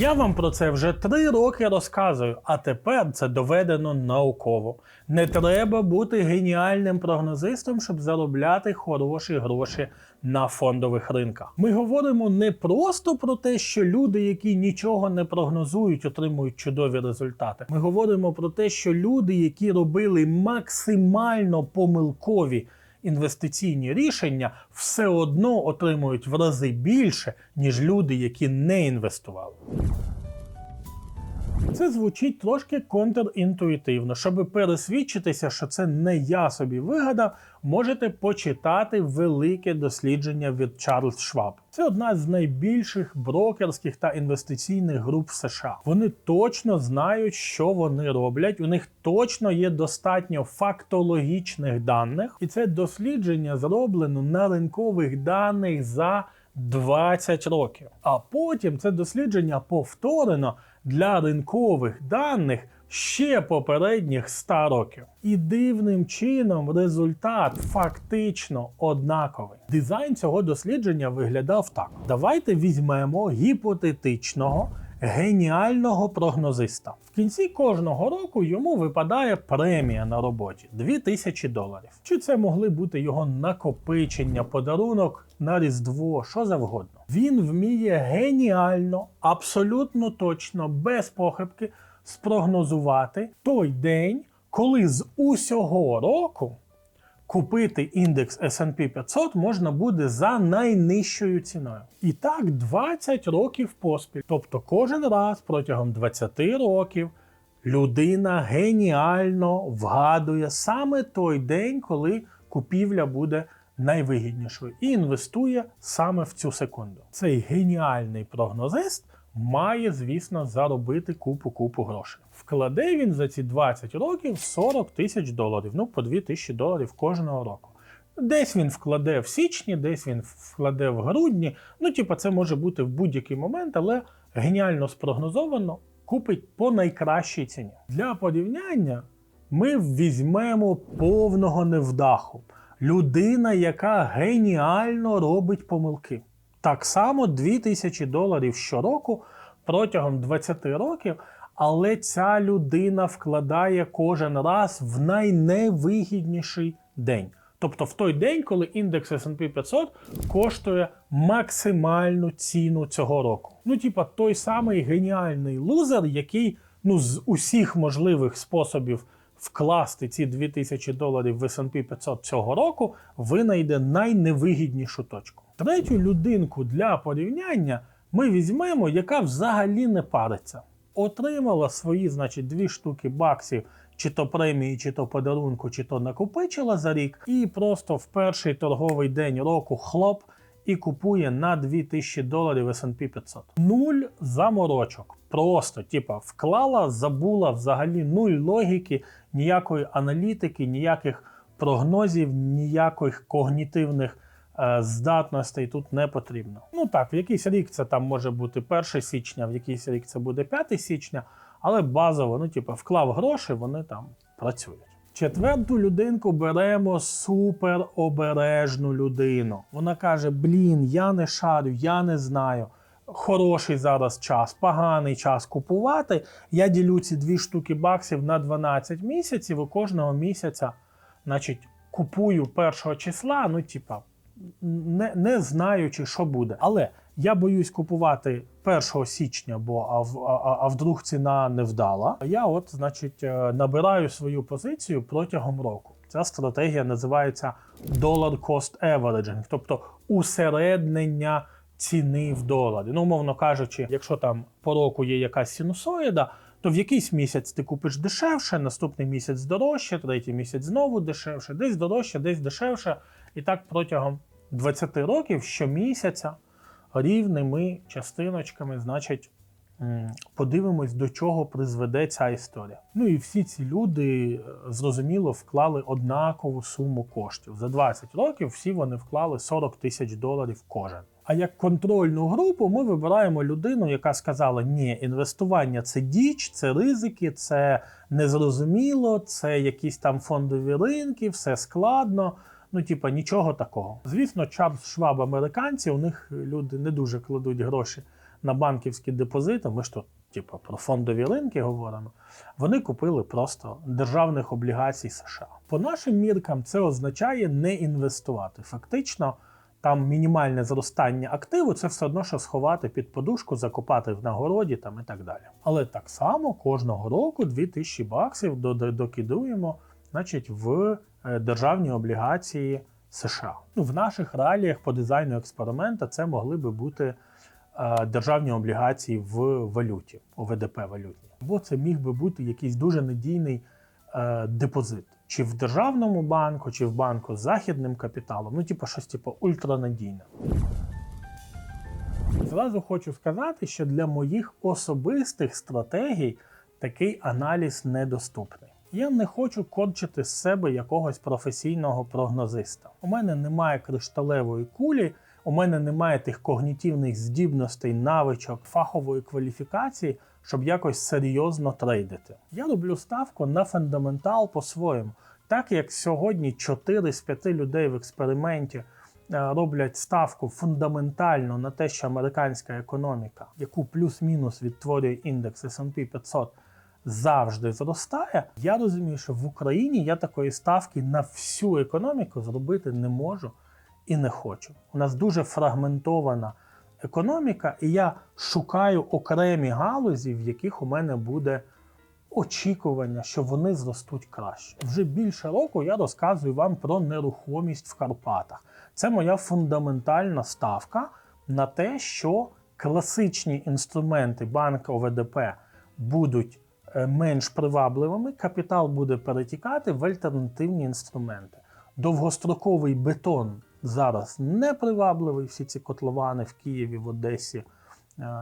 Я вам про це вже три роки розказую, а тепер це доведено науково. Не треба бути геніальним прогнозистом, щоб заробляти хороші гроші на фондових ринках. Ми говоримо не просто про те, що люди, які нічого не прогнозують, отримують чудові результати. Ми говоримо про те, що люди, які робили максимально помилкові інвестиційні рішення, все одно отримують в рази більше, ніж люди, які не інвестували. Це звучить трошки контрінтуїтивно. Щоб пересвідчитися, що це не я собі вигадав, можете почитати велике дослідження від Чарльз Шваб. Це одна з найбільших брокерських та інвестиційних груп США. Вони точно знають, що вони роблять. У них точно є достатньо фактологічних даних, і це дослідження зроблено на ринкових даних за 20 років. А потім це дослідження повторено для ринкових даних ще попередніх 100 років. І дивним чином результат фактично однаковий. Дизайн цього дослідження виглядав так: давайте візьмемо гіпотетичного. Геніального прогнозиста в кінці кожного року йому випадає премія на роботі 2000 доларів. Чи це могли бути його накопичення, подарунок на різдво, що завгодно. Він вміє геніально, абсолютно точно, без похибки спрогнозувати той день, коли з усього року купити індекс SP 500 можна буде за найнижчою ціною. І так 20 років поспіль. Тобто кожен раз протягом 20 років людина геніально вгадує саме той день, коли купівля буде найвигіднішою, і інвестує саме в цю секунду. Цей геніальний прогнозист має, звісно, заробити купу-купу грошей. Вкладе він за ці 20 років 40 тисяч доларів, ну по 2 тисячі доларів кожного року. Десь він вкладе в січні, десь він вкладе в грудні. Ну, типа, це може бути в будь-який момент, але геніально спрогнозовано купить по найкращій ціні. Для порівняння ми візьмемо повного невдаху людина, яка геніально робить помилки. Так само 2000 доларів щороку протягом 20 років, але ця людина вкладає кожен раз в найневигідніший день. Тобто в той день, коли індекс SP 500 коштує максимальну ціну цього року. Ну, типа, той самий геніальний лузер, який ну, з усіх можливих способів вкласти ці 2000 доларів в S&P 500 цього року, винайде найневигіднішу точку. Третю людинку для порівняння ми візьмемо, яка взагалі не париться. Отримала свої, значить, дві штуки баксів, чи то премії, чи то подарунку, чи то накопичила за рік, і просто в перший торговий день року хлоп і купує на 2000 доларів S&P 500. Нуль заморочок. Просто, типа, вклала, забула взагалі нуль логіки, ніякої аналітики, ніяких прогнозів, ніяких когнітивних здатностей тут не потрібно. Ну так, в якийсь рік це там може бути 1 січня, в якийсь рік це буде 5 січня, але базово, ну, типу, вклав гроші, вони там працюють. Четверту людинку беремо супер обережну людину. Вона каже: Блін, я не шарю, я не знаю. Хороший зараз час, поганий час купувати. Я ділю ці дві штуки баксів на 12 місяців. І кожного місяця, значить, купую першого числа. Ну, типа, не не знаючи, що буде. Але я боюсь купувати 1 січня, бо а, а, а вдруг ціна не вдала. Я, от, значить, е, набираю свою позицію протягом року. Ця стратегія називається Dollar Cost Averaging, тобто усереднення ціни в доларі. Ну, умовно кажучи, якщо там по року є якась синусоїда, то в якийсь місяць ти купиш дешевше, наступний місяць дорожче, третій місяць знову дешевше, десь дорожче, десь дешевше. І так протягом 20 років щомісяця рівними частиночками, значить, подивимось, до чого призведе ця історія. Ну і всі ці люди е, зрозуміло вклали однакову суму коштів. За 20 років всі вони вклали 40 тисяч доларів кожен. А як контрольну групу ми вибираємо людину, яка сказала: ні, інвестування це діч, це ризики, це незрозуміло, це якісь там фондові ринки, все складно. Ну, типа, нічого такого. Звісно, Чарльз Шваб американці, у них люди не дуже кладуть гроші на банківські депозити, ми ж тут, типу, про фондові ринки говоримо, вони купили просто державних облігацій США. По нашим міркам, це означає не інвестувати. Фактично, там мінімальне зростання активу це все одно, що сховати під подушку, закопати в нагороді там і так далі. Але так само кожного року 2000 баксів докидуємо значить, в державні облігації США. Ну, в наших реаліях по дизайну експеримента це могли би бути е, державні облігації в валюті, у ВДП валютні. Або це міг би бути якийсь дуже надійний е, депозит. Чи в державному банку, чи в банку з західним капіталом, ну, типу, щось типу ультранадійне. Зразу хочу сказати, що для моїх особистих стратегій такий аналіз недоступний. Я не хочу корчити з себе якогось професійного прогнозиста. У мене немає кришталевої кулі, у мене немає тих когнітивних здібностей, навичок, фахової кваліфікації, щоб якось серйозно трейдити. Я роблю ставку на фундаментал по-своєму. Так як сьогодні 4 з 5 людей в експерименті е, роблять ставку фундаментально на те, що американська економіка, яку плюс-мінус відтворює індекс S&P 500, завжди зростає. Я розумію, що в Україні я такої ставки на всю економіку зробити не можу і не хочу. У нас дуже фрагментована економіка, і я шукаю окремі галузі, в яких у мене буде очікування, що вони зростуть краще. Вже більше року я розказую вам про нерухомість в Карпатах. Це моя фундаментальна ставка на те, що класичні інструменти банка ОВДП будуть менш привабливими, капітал буде перетікати в альтернативні інструменти. Довгостроковий бетон зараз не привабливий, всі ці котловани в Києві, в Одесі, е,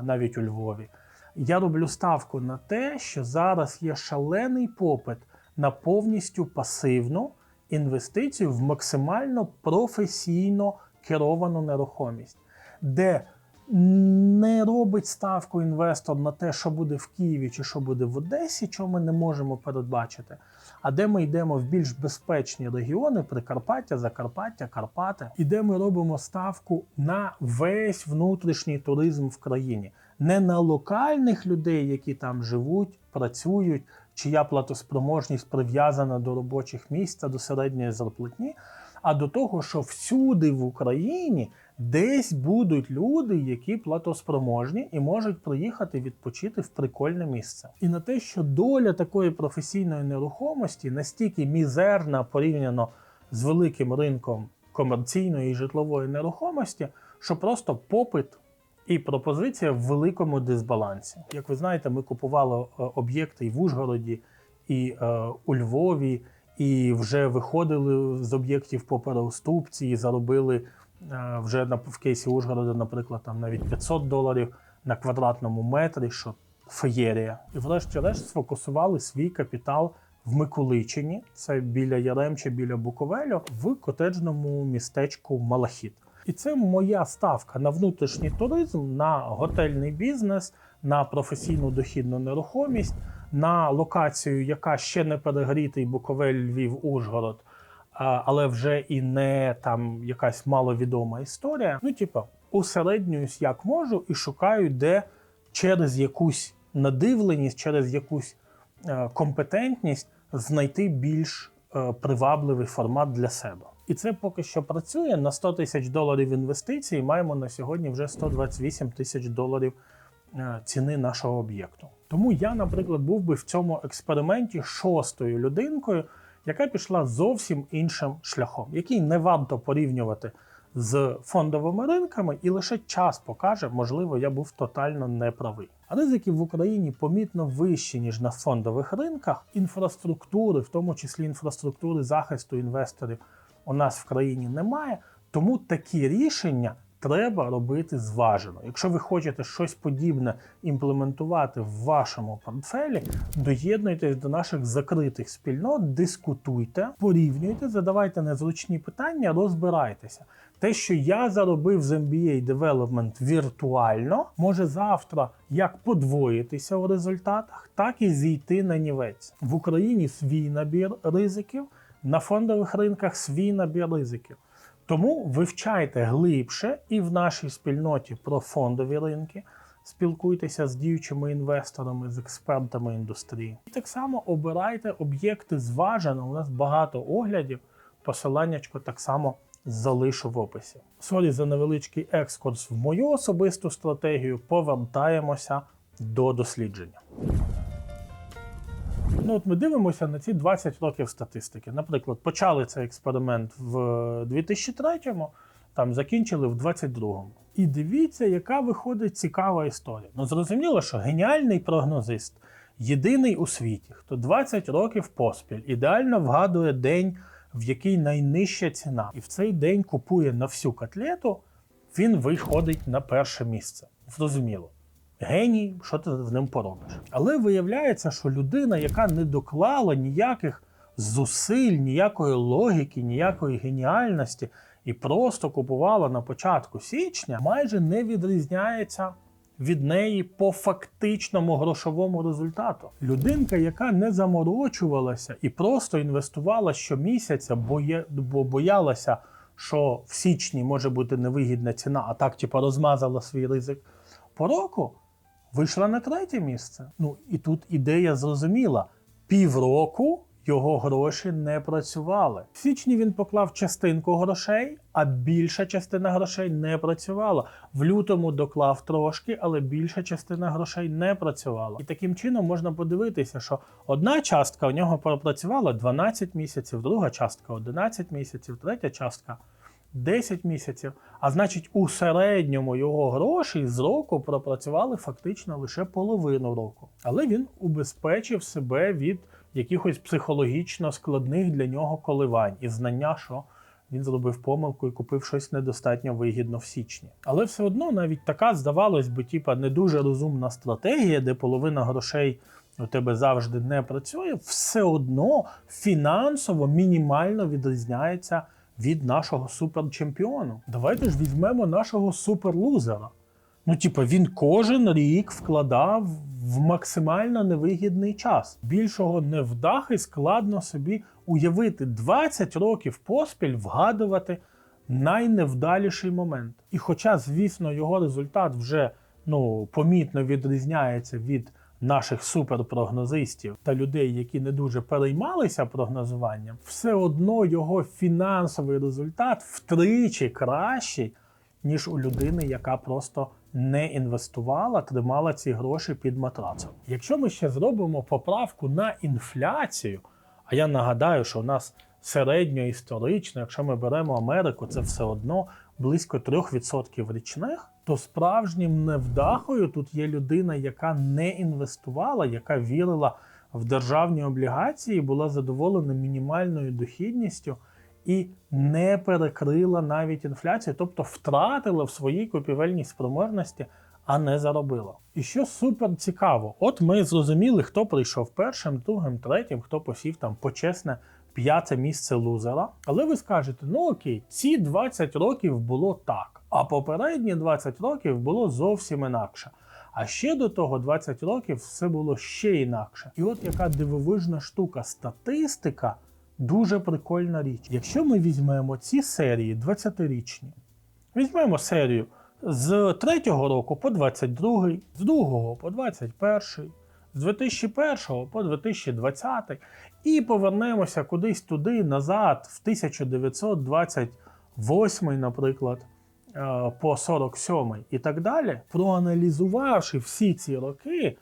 навіть у Львові. Я роблю ставку на те, що зараз є шалений попит на повністю пасивну інвестицію в максимально професійно керовану нерухомість, де не робить ставку інвестор на те, що буде в Києві чи що буде в Одесі, чого ми не можемо передбачити. А де ми йдемо в більш безпечні регіони Прикарпаття, Закарпаття, Карпати, і де ми робимо ставку на весь внутрішній туризм в країні, не на локальних людей, які там живуть, працюють, чия платоспроможність прив'язана до робочих місць та до середньої зарплатні, а до того, що всюди в Україні десь будуть люди, які платоспроможні і можуть приїхати відпочити в прикольне місце. І на те, що доля такої професійної нерухомості настільки мізерна порівняно з великим ринком комерційної і житлової нерухомості, що просто попит і пропозиція в великому дисбалансі. Як ви знаєте, ми купували е, об'єкти і в Ужгороді, і е, у Львові, і вже виходили з об'єктів по переуступці і заробили вже на в кейсі Ужгорода, наприклад, там навіть 500 доларів на квадратному метрі, що феєрія. І врешті-решт сфокусували свій капітал в Миколичині, це біля Яремча, біля Буковелю, в котеджному містечку Малахіт. І це моя ставка на внутрішній туризм, на готельний бізнес, на професійну дохідну нерухомість, на локацію, яка ще не перегрітий Буковель, Львів, Ужгород, але вже і не там якась маловідома історія. Ну, типа, усереднююсь як можу і шукаю, де через якусь надивленість, через якусь е, компетентність знайти більш е, привабливий формат для себе. І це поки що працює на 100 тисяч доларів інвестицій. Маємо на сьогодні вже 128 тисяч доларів е, ціни нашого об'єкту. Тому я, наприклад, був би в цьому експерименті шостою людинкою, яка пішла зовсім іншим шляхом, який не варто порівнювати з фондовими ринками, і лише час покаже, можливо, я був тотально неправий. Ризики в Україні помітно вищі, ніж на фондових ринках. Інфраструктури, в тому числі інфраструктури захисту інвесторів, у нас в країні немає. Тому такі рішення треба робити зважено. Якщо ви хочете щось подібне імплементувати в вашому портфелі, доєднуйтесь до наших закритих спільнот, дискутуйте, порівнюйте, задавайте незручні питання, розбирайтеся. Те, що я заробив з MBA Development віртуально, може завтра як подвоїтися у результатах, так і зійти на нівець. В Україні свій набір ризиків, на фондових ринках свій набір ризиків. Тому вивчайте глибше і в нашій спільноті про фондові ринки, спілкуйтеся з діючими інвесторами, з експертами індустрії. І так само обирайте об'єкти зважено. У нас багато оглядів. Посиланнячко так само залишу в описі. Сорі за невеличкий екскурс в мою особисту стратегію. Повертаємося до дослідження. Ну, от ми дивимося на ці 20 років статистики. Наприклад, почали цей експеримент в 2003-му, там закінчили в 22-му. І дивіться, яка виходить цікава історія. Ну, зрозуміло, що геніальний прогнозист, єдиний у світі, хто 20 років поспіль ідеально вгадує день, в який найнижча ціна, і в цей день купує на всю котлету, він виходить на перше місце. Зрозуміло. Геній, що ти з ним поробиш. Але виявляється, що людина, яка не доклала ніяких зусиль, ніякої логіки, ніякої геніальності і просто купувала на початку січня, майже не відрізняється від неї по фактичному грошовому результату. Людинка, яка не заморочувалася і просто інвестувала щомісяця, бо боялася, що в січні може бути невигідна ціна, а так типу, розмазала свій ризик по року, вийшла на третє місце. Ну і тут ідея зрозуміла: півроку його гроші не працювали. В січні він поклав частинку грошей, а більша частина грошей не працювала. В лютому доклав трошки, але більша частина грошей не працювала. І таким чином можна подивитися, що одна частка у нього пропрацювала 12 місяців, друга частка 11 місяців, третя частка 10 місяців. А значить, у середньому його гроші з року пропрацювали фактично лише половину року. Але він убезпечив себе від якихось психологічно складних для нього коливань і знання, що він зробив помилку і купив щось недостатньо вигідно в січні. Але все одно навіть така, здавалось би, типа не дуже розумна стратегія, де половина грошей у тебе завжди не працює, все одно фінансово мінімально відрізняється від нашого суперчемпіону. Давайте ж візьмемо нашого суперлузера. Ну, типу, він кожен рік вкладав в максимально невигідний час. Більшого невдахи складно собі уявити 20 років поспіль вгадувати найневдаліший момент. І хоча, звісно, його результат вже ну, помітно відрізняється від наших суперпрогнозистів та людей, які не дуже переймалися прогнозуванням, все одно його фінансовий результат втричі кращий, ніж у людини, яка просто не інвестувала, тримала ці гроші під матрацом. Якщо ми ще зробимо поправку на інфляцію, а я нагадаю, що у нас середньоісторично, якщо ми беремо Америку, це все одно близько 3% річних, то справжнім невдахою тут є людина, яка не інвестувала, яка вірила в державні облігації, була задоволена мінімальною дохідністю і не перекрила навіть інфляцію, тобто втратила в своїй купівельній спроможності, а не заробила. І що супер цікаво, от ми зрозуміли, хто прийшов першим, другим, третім, хто посів там почесне п'яте місце лузера. Але ви скажете, ну окей, ці 20 років було так, а попередні 20 років було зовсім інакше. А ще до того 20 років все було ще інакше. І от яка дивовижна штука, статистика дуже прикольна річ. Якщо ми візьмемо ці серії 20-річні, візьмемо серію з 3-го року по 22-й, з 2-го по 21-й, з 2001 по 2020 і повернемося кудись туди назад, в 1928, наприклад, е, по 47 і так далі, проаналізувавши всі ці роки,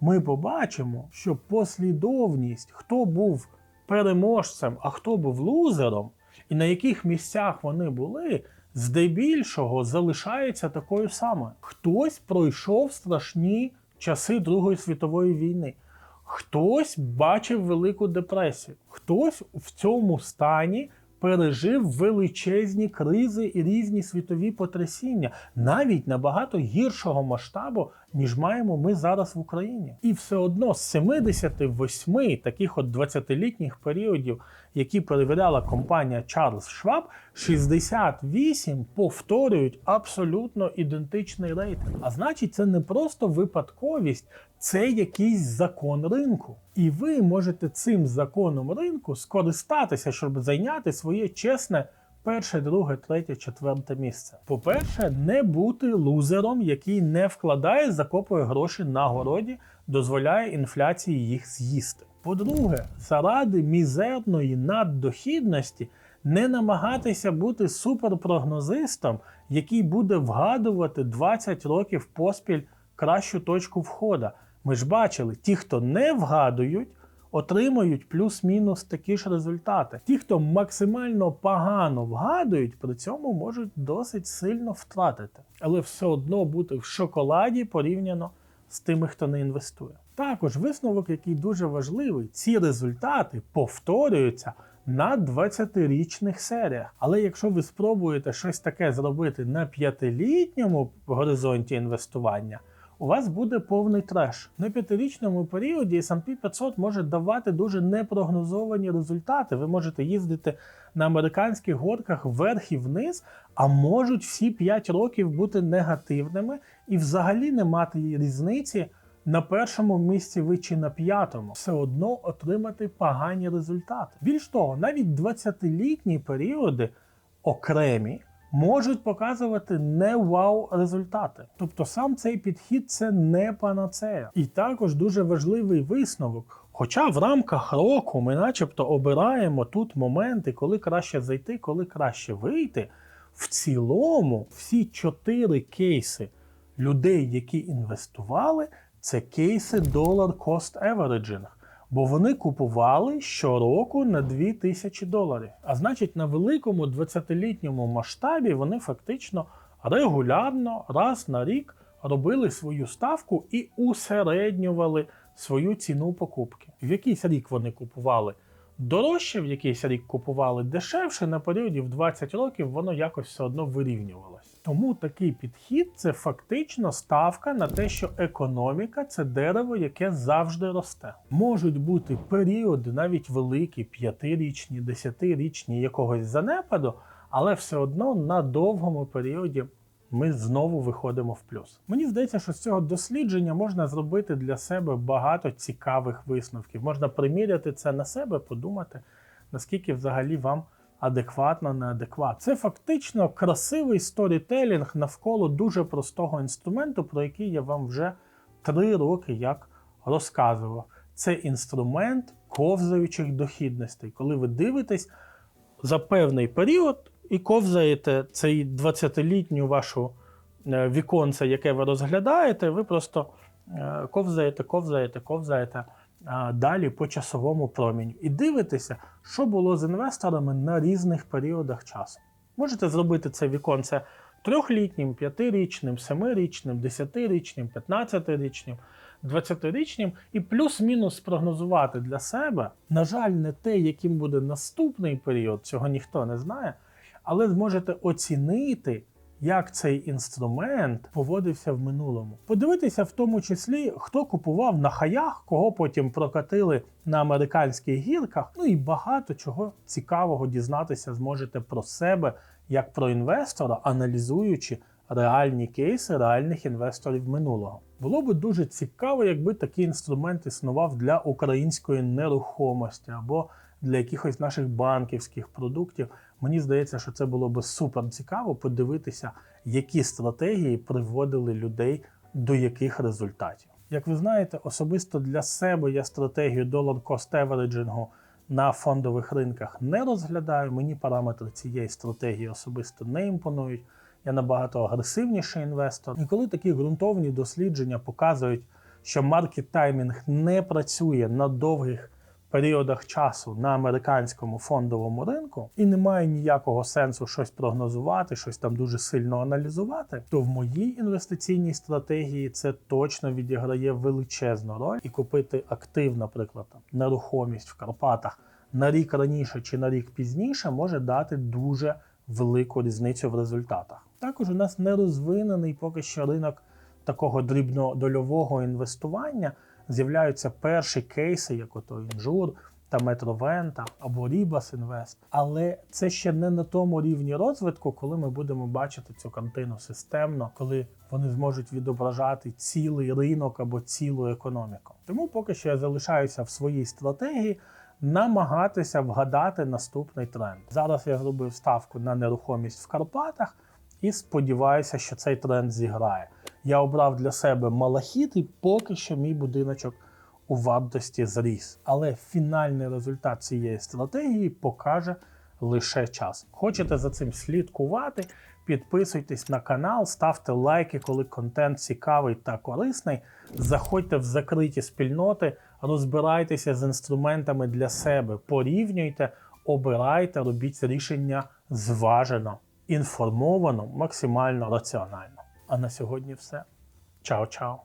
ми побачимо, що послідовність, хто був переможцем, а хто був лузером, і на яких місцях вони були, здебільшого залишається такою самою. Хтось пройшов страшні часи Другої світової війни. Хтось бачив Велику депресію, хтось в цьому стані пережив величезні кризи і різні світові потрясіння, навіть набагато гіршого масштабу, ніж маємо ми зараз в Україні. І все одно з 78 таких от 20-літніх періодів, які перевіряла компанія Charles Schwab, 68 повторюють абсолютно ідентичний рейтинг. А значить, це не просто випадковість, це якийсь закон ринку. І ви можете цим законом ринку скористатися, щоб зайняти своє чесне перше, друге, третє, четверте місце. По-перше, не бути лузером, який не вкладає, закопує гроші на городі, дозволяє інфляції їх з'їсти. По-друге, заради мізерної наддохідності не намагатися бути суперпрогнозистом, який буде вгадувати 20 років поспіль кращу точку входа. Ми ж бачили, ті, хто не вгадують, отримують плюс-мінус такі ж результати. Ті, хто максимально погано вгадують, при цьому можуть досить сильно втратити, але все одно бути в шоколаді порівняно з тими, хто не інвестує. Також висновок, який дуже важливий, ці результати повторюються на 20-річних серіях. Але якщо ви спробуєте щось таке зробити на п'ятилітньому горизонті інвестування, у вас буде повний треш. На п'ятирічному періоді S&P 500 може давати дуже непрогнозовані результати. Ви можете їздити на американських горках вверх і вниз, а можуть всі 5 років бути негативними і взагалі не мати різниці. На першому місці ви чи на п'ятому все одно отримати погані результати. Більш того, навіть 20-літні періоди окремі можуть показувати не вау результати. Тобто сам цей підхід це не панацея. І також дуже важливий висновок. Хоча в рамках року ми начебто обираємо тут моменти, коли краще зайти, коли краще вийти. В цілому всі чотири кейси людей, які інвестували, це кейси долар cost averaging, бо вони купували щороку на 2000 доларів. А значить, на великому 20-літньому масштабі вони фактично регулярно раз на рік робили свою ставку і усереднювали свою ціну покупки. В якийсь рік вони купували дорожче, в якийсь рік купували дешевше, на періоді в 20 років воно якось все одно вирівнювалось. Тому такий підхід це фактично ставка на те, що економіка це дерево, яке завжди росте. Можуть бути періоди, навіть великі, п'ятирічні, десятирічні якогось занепаду, але все одно на довгому періоді. Ми знову виходимо в плюс. Мені здається, що з цього дослідження можна зробити для себе багато цікавих висновків. Можна приміряти це на себе, подумати, наскільки взагалі вам адекватно, неадекватно. Це фактично красивий сторітелінг навколо дуже простого інструменту, про який я вам вже три роки як розказував. Це інструмент ковзаючих дохідностей, коли ви дивитесь за певний період і ковзаєте цей 20-літню вашу е, віконце, яке ви розглядаєте, ви просто е, ковзаєте, ковзаєте, ковзаєте далі по часовому промінню. І дивитеся, що було з інвесторами на різних періодах часу. Можете зробити це віконце трьохлітнім, п'ятирічним, семирічним, десятирічним, п'ятнадцятирічним. 20-річним і плюс-мінус спрогнозувати для себе. На жаль, не те, яким буде наступний період, цього ніхто не знає, але зможете оцінити, як цей інструмент поводився в минулому. Подивитися в тому числі, хто купував на хаях, кого потім прокатили на американських гірках. Ну і багато чого цікавого дізнатися зможете про себе як про інвестора, аналізуючи реальні кейси реальних інвесторів минулого. Було би дуже цікаво, якби такий інструмент існував для української нерухомості або для якихось наших банківських продуктів. Мені здається, що це було би супер цікаво подивитися, які стратегії приводили людей до яких результатів. Як ви знаєте, особисто для себе я стратегію долар кост евереджингу на фондових ринках не розглядаю. Мені параметри цієї стратегії особисто не імпонують. Я набагато агресивніший інвестор. І коли такі ґрунтовні дослідження показують, що маркет таймінг не працює на довгих періодах часу на американському фондовому ринку, і немає ніякого сенсу щось прогнозувати, щось там дуже сильно аналізувати, то в моїй інвестиційній стратегії це точно відіграє величезну роль і купити актив, наприклад, там, нерухомість в Карпатах на рік раніше чи на рік пізніше може дати дуже велику різницю в результатах. Також у нас не розвинений поки що ринок такого дрібнодольового інвестування. З'являються перші кейси, як ото інжур та Метровента або Рібас Інвест. Але це ще не на тому рівні розвитку, коли ми будемо бачити цю картину системно, коли вони зможуть відображати цілий ринок або цілу економіку. Тому поки що я залишаюся в своїй стратегії намагатися вгадати наступний тренд. Зараз я зробив ставку на нерухомість в Карпатах і сподіваюся, що цей тренд зіграє. Я обрав для себе малахіт, і поки що мій будиночок у вартості зріс. Але фінальний результат цієї стратегії покаже лише час. Хочете за цим слідкувати? Підписуйтесь на канал, ставте лайки, коли контент цікавий та корисний. Заходьте в закриті спільноти, розбирайтеся з інструментами для себе, порівнюйте, обирайте, робіть рішення зважено, інформовано, максимально раціонально. А на сьогодні все. Чао-чао!